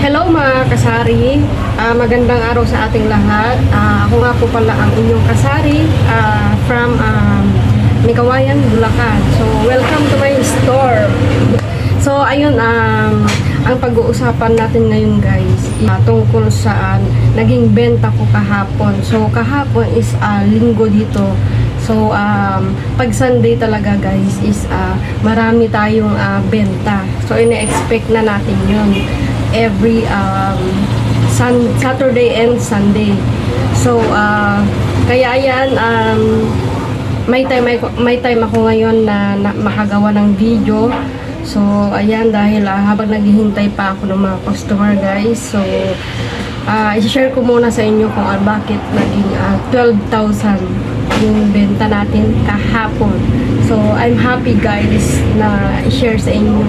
Hello mga kasari, Ah, magandang araw sa ating lahat. Ah, ako nga po pala ang inyong kasari ah, from um, Mikawayan, Bulacan. So, welcome to my store. So, ayun, um, ang pag-uusapan natin ngayon guys, ah, tungkol sa ah, naging benta ko kahapon. So, kahapon is ah, linggo dito. So, um, pag Sunday talaga guys is ah, marami tayong ah, benta. So, ina-expect na natin yun every um, sun, Saturday and Sunday. So, ah, kaya ayan, um, may time, ako- may time ako ngayon na, na makagawa ng video. So, ayan, dahil ah, habang naghihintay pa ako ng mga customer guys. So, ah i-share ko muna sa inyo kung ah, bakit naging ah, 12,000 yung benta natin kahapon. So, I'm happy guys na i-share sa inyo.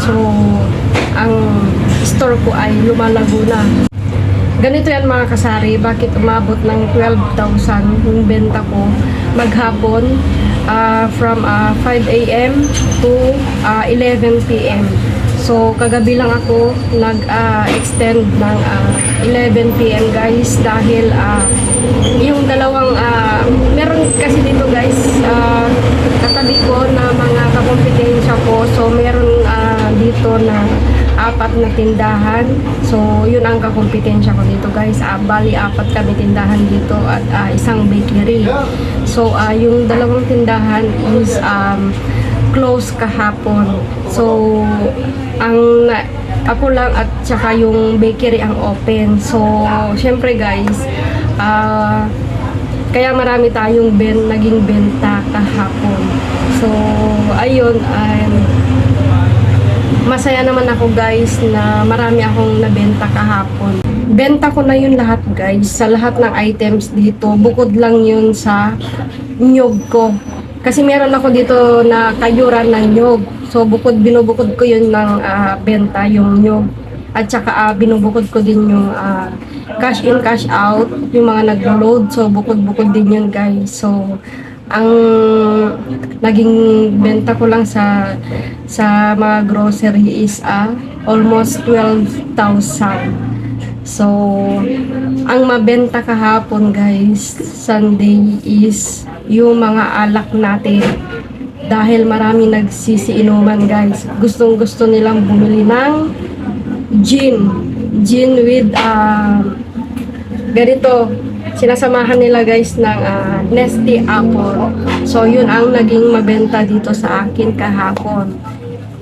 So, ang store ko ay lumalago na. Ganito yan mga kasari, bakit umabot ng 12,000 yung benta ko maghapon ah, from ah, 5 a.m. to ah, 11 p.m. So, kagabi lang ako nag-extend ng ah, 11 p.m. guys dahil ah, yung dalawang, ah, meron kasi dito guys, ah, katabi ko na mga kakompetensya ko. So, meron ah, dito na apat na tindahan. So, yun ang kakompetensya ko dito guys. Ah, bali, apat kami tindahan dito at ah, isang bakery. So, ah, yung dalawang tindahan is um, close kahapon. So, ang ako lang at saka yung bakery ang open. So, syempre guys, ah, kaya marami tayong ben, naging benta kahapon. So, ayun, um, masaya naman ako guys na marami akong nabenta kahapon. Benta ko na yun lahat guys, sa lahat ng items dito. Bukod lang yun sa nyog ko. Kasi meron ako dito na kayuran ng nyog. So bukod binubukod ko yun ng ah, benta yung nyog. At saka ah, binubukod ko din yung ah, cash in cash out, yung mga naglo-load. So bukod-bukod din yun guys. So ang naging benta ko lang sa sa mga grocery is ah, almost 12,000. So, ang mabenta kahapon guys, Sunday is yung mga alak natin. Dahil marami nagsisiinuman guys. Gustong gusto nilang bumili ng gin. Gin with ah, ganito, sinasamahan nila guys ng ah, Nesty Apple. So, yun ang naging mabenta dito sa akin kahapon.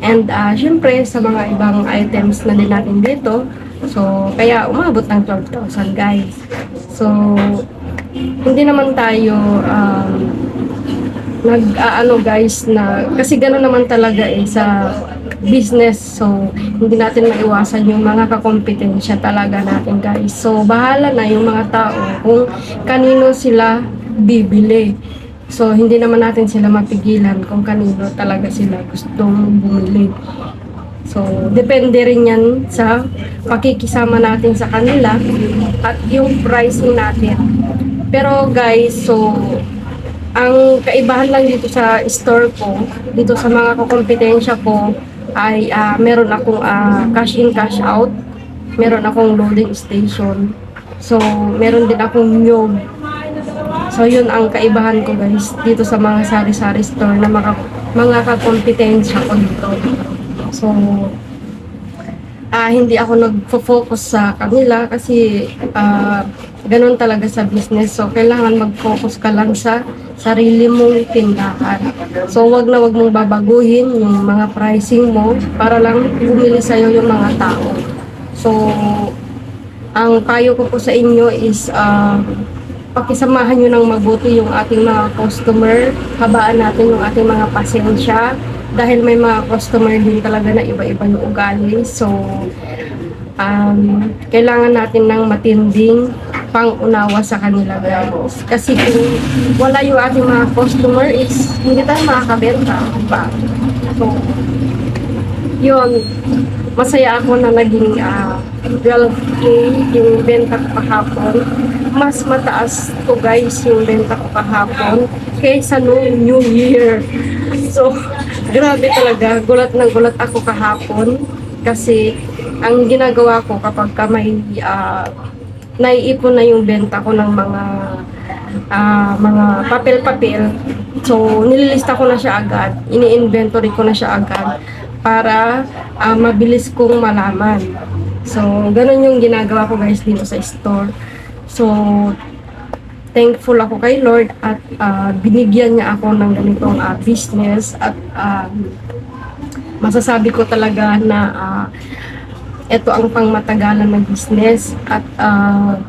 And ah, syempre, sa mga ibang items na din natin dito, so, kaya umabot ng 12,000 guys. So, hindi naman tayo um, nag ano guys na kasi gano'n naman talaga eh sa business. So hindi natin maiwasan yung mga kakompetensya talaga natin guys. So bahala na yung mga tao kung kanino sila bibili. So hindi naman natin sila mapigilan kung kanino talaga sila gustong bumili. So, depende rin yan sa pakikisama natin sa kanila at yung pricing natin. Pero guys, so, ang kaibahan lang dito sa store ko, dito sa mga kakompetensya ko, ay ah, meron akong ah, cash in, cash out. Meron akong loading station. So, meron din akong nyog. So, yun ang kaibahan ko guys dito sa mga sari-sari store na mga, mga kakompetensya ko dito. So, ah hindi ako nagfo-focus sa kanila kasi ah ganun talaga sa business. So, kailangan mag-focus ka lang sa sarili mong tindahan. So, wag na wag mong babaguhin yung mga pricing mo para lang bumili sa'yo yung mga tao. So, ang payo ko po sa inyo is ah pakisamahan nyo ng mabuti yung ating mga customer, habaan natin yung ating mga pasensya, dahil may mga customer din talaga na iba-iba yung ugali. So, um, kailangan natin ng matinding pangunawa sa kanila guys. Kasi kung wala yung ating mga customer is hindi tayo makakabenta. Diba? So, yun, masaya ako na naging ah, 12K yung benta ko kahapon. mas mataas to guys yung benta ko kahapon kaysa nung New Year. So, grabe talaga. Gulat na gulat ako kahapon kasi ang ginagawa ko kapag ka may ah, naiipon na yung benta ko ng mga ah, mga papel-papel. So, nililista ko na siya agad. Ini-inventory ko na siya agad para ah, mabilis kong malaman. So, ganun yung ginagawa ko guys dito sa store. So, thankful ako kay Lord at ah, binigyan niya ako ng ganitong ah, business at ah, masasabi ko talaga na ah, ito ang pangmatagalan ng business at ah,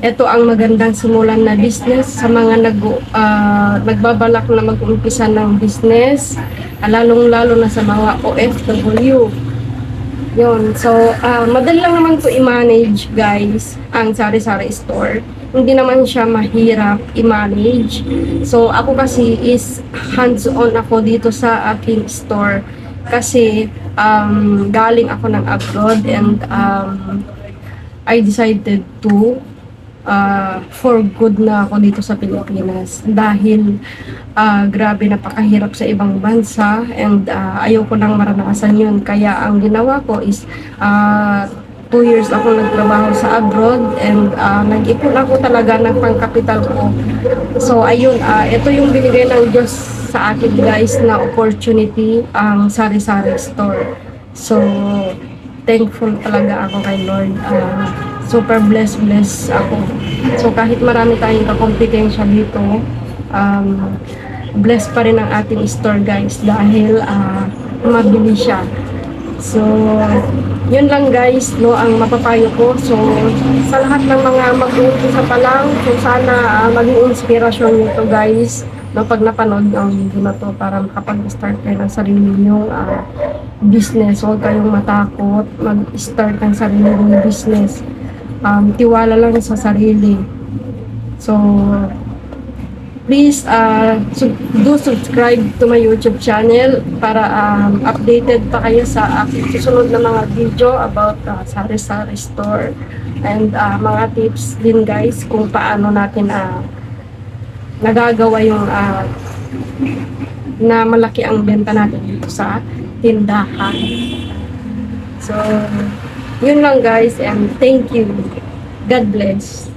ito ang magandang simulan na business sa mga nag, ah, nagbabalak na mag-umpisa ng business, lalong-lalo na sa mga OFW. Yun. So, ah, madali lang naman to i-manage, guys, ang sari-sari store. Hindi naman siya mahirap i-manage. So, ako kasi is hands-on ako dito sa aking store. Kasi, um, galing ako ng abroad and um, I decided to uh, for good na ako dito sa Pilipinas dahil ah, grabe napakahirap sa ibang bansa and ah, ayaw ko nang maranasan yun kaya ang ginawa ko is ah, two years ako nagtrabaho sa abroad and ah, nag-ipon ako talaga ng pangkapital ko so ayun ah, ito yung binigay ng Diyos sa akin guys na opportunity ang sari-sari store so thankful talaga ako kay Lord. Ah, super blessed, blessed ako. So kahit marami tayong kakompetensya dito, um, blessed pa rin ang ating store guys dahil ah, mabili siya. So, yun lang guys, no, ang mapapayo ko. So, sa lahat ng mga mag-uumpisa pa lang, so sana ah, maging inspirasyon nyo to guys, no, pag napanood ang video na to para makapag-start kayo ng sarili nyo business. Huwag kayong matakot mag-start ng sarili nyong business. Um, tiwala lang sa sarili. So, please uh, sub- do subscribe to my YouTube channel para um, updated pa kayo sa aking susunod na mga video about uh, sari-sari store and uh, mga tips din guys kung paano natin uh, nagagawa yung uh, na malaki ang benta natin dito sa tindahan. So, yun lang guys and thank you. God bless.